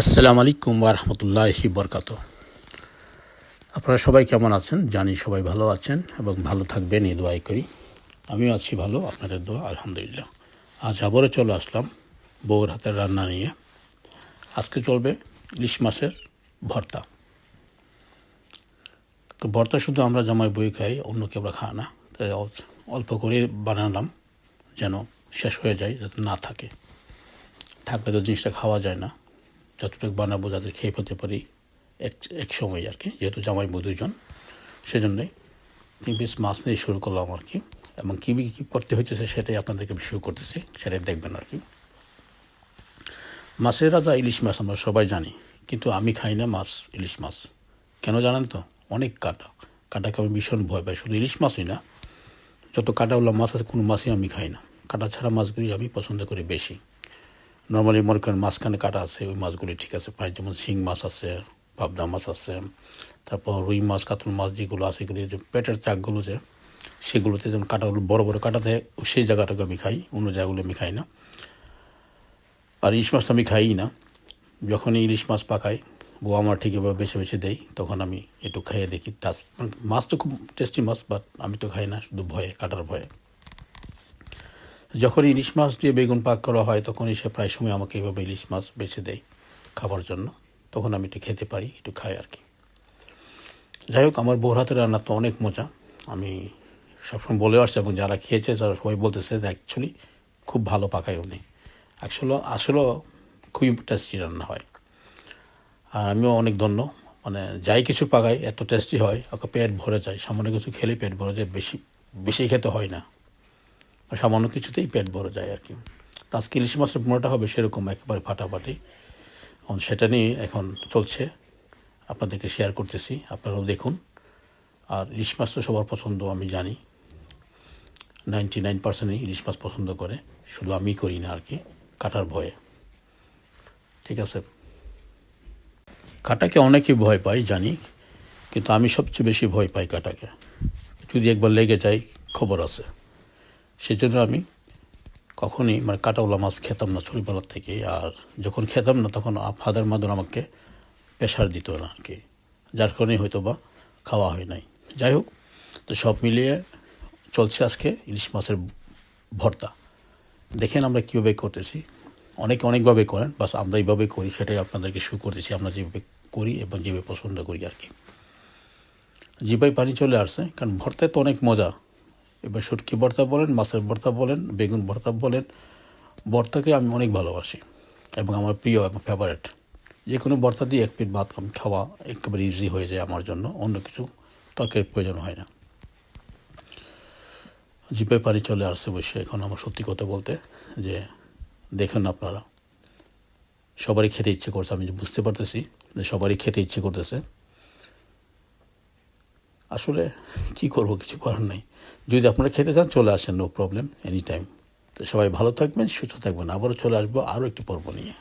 আসসালামু আলাইকুম রহমতুল্লাহি বরকাত আপনারা সবাই কেমন আছেন? জানি সবাই ভালো আছেন এবং ভালো থাকবেন, এই দোয়াই করি। আমিও আছি ভালো, আপনাদের দোয়া, আলহামদুলিল্লাহ। আজ আবারও চলে আসলাম বউর হাতের রান্না নিয়ে। আজকে চলবে ইলিশ মাছের ভর্তা। তো ভর্তা শুধু আমরা জামাই বই খাই, অন্য কেউ আমরা খায় না। তাই অল্প করে বানালাম যেন শেষ হয়ে যায়, যাতে না থাকে। থাকলে তো জিনিসটা খাওয়া যায় না। যতটুকু বানাবো যাতে খেয়ে ফেলতে পারি এক এক সময় আর কি, যেহেতু জামাই দুজন সেজন্যই পিস মাছ নিয়ে শুরু করলাম আর কি, এবং কী কী করতে হইতেছে সেটাই আপনাদেরকে আমি শুরু করতেছি, সেটাই দেখবেন আর কি। মাছের রাজা ইলিশ মাছ আমরা সবাই জানি, কিন্তু আমি খাই না মাছ, ইলিশ মাছ। কেন জানেন তো? অনেক কাটা, কাটাকে আমি ভীষণ ভয় পাই, শুধু ইলিশ মাছই না, যত কাটাওয়ালা মাছ আছে কোনো মাছই আমি খাই না। কাটা ছাড়া মাছগুলি আমি পছন্দ করি বেশি। নর্মালি মনে করেন মাঝখানে কাটা আছে, ওই মাছগুলি ঠিক আছে। প্রায় যেমন শিং মাছ আছে, পাবদা মাছ আছে। তারপর রুই মাছ, কাতল মাছ যেগুলো আছে, এগুলি যে পেটের চাকগুলো যে, সেগুলোতে যেমন কাটাগুলো বড় বড় কাটা দেয় সেই জায়গাটাকে আমি খাই, অন্য জায়গাগুলো আমি খাই না। আর ইলিশ মাছ আমি খাইই না। যখনই ইলিশ মাছ পাকাই, বউ আমার ঠিক এভাবে বেছে বেছে দেয়, তখন আমি একটু খাইয়ে দেখি। টাস মানে মাছ তো খুব টেস্টি মাছ বাট আমি তো খাই না, শুধু ভয়ে, কাটার ভয়ে। যখন ইলিশ মাছ দিয়ে বেগুন পাক করা হয় তখন সে প্রায় সময় আমাকে এভাবে ইলিশ মাছ বেছে দেয় খাবার জন্য। তখন আমি একটু খেতে পারি, একটু খাই আর কি। যাই হোক, আমার বউর হাতের রান্না তো অনেক মজা। আমি সবসময় বলে আসছে এবং যারা খেয়েছে, তারা সবাই বলতেছে অ্যাকচুয়ালি খুব ভালো পাকায় উনি। আসলে আসলেও খুবই টেস্টি রান্না হয়। আর আমিও অনেক ধন্য। মানে যাই কিছু পাকাই, এত টেস্টি হয়, ওকে পেট ভরে যায়। সামান্য কিছু খেলে পেট ভরে যায়, বেশি বেশি খেতে হয় না। সামান্য কিছুতেই পেট ভরে যায় আর কি। আজকে ইলিশ মাছের পোনাটা হবে সেরকম একেবারে ফাটাফাটি। এখন সেটা নিয়ে এখন চলছে। আপনাদেরকে শেয়ার করতেছি, আপনারাও দেখুন। আর ইলিশ মাছ তো সবার পছন্দ, আমি জানি। নাইনটি নাইন পার্সেন্টই ইলিশ মাছ পছন্দ করে, শুধু আমি করি না আর কি, কাটার ভয়ে। ঠিক আছে? কাটাকে অনেকেই ভয় পাই জানি। কিন্তু আমি সবচেয়ে বেশি ভয় পাই কাটাকে। যদি একবার লেগে যায়, খবর আছে। সেজন্য আমি কখনই মানে কাটাওলা মাছ খেতাম না ছোটবেলার থেকে, আর যখন খেতাম না তখন ফাদার মাদার আমাকে প্রেশার দিত না আর কি। যার কারণে হয়তো বা খাওয়া হয় নাই। যাই হোক, তো সব মিলিয়ে চলছে আজকে ইলিশ মাছের ভর্তা। দেখেন আমরা কীভাবে করতেছি। অনেকে অনেকভাবে করেন, বাস আমরা এইভাবে করি, সেটাই আপনাদেরকে শুরু করতেছি আমরা যেভাবে করি এবং যেভাবে পছন্দ করি আর কি। জিবাই পানি চলে আসছে, কারণ ভর্তায় তো অনেক মজা। এবার শুটকি ভর্তা বলেন, মাছের ভর্তা বলেন, বেগুন ভর্তা বলেন, ভর্তাকে আমি অনেক ভালোবাসি এবং আমার প্রিয় এবং ফেভারেট যে কোনো ভর্তা দিয়ে এক পিট ভাত আমি খাওয়া একেবারে ইজি হয়ে যায় আমার জন্য, অন্য কিছু তরকারির প্রয়োজন হয় না। জিপে পানি চলে আসছে অবশ্যই এখন আমার সত্যি কথা বলতে, যে দেখেন আপনারা, সবারই খেতে ইচ্ছে করছে, আমি বুঝতে পারতেছি যে সবারই খেতে ইচ্ছে করতেছে। আসলে কি করব, কিছু করার নাই। যদি আপনারা খেতে চান, চলে আসেন নো প্রবলেম এনি টাইম তো সবাই ভালো থাকবেন, সুস্থ থাকবেন। আবারও চলে আসব আরও একটি পর্ব নিয়ে।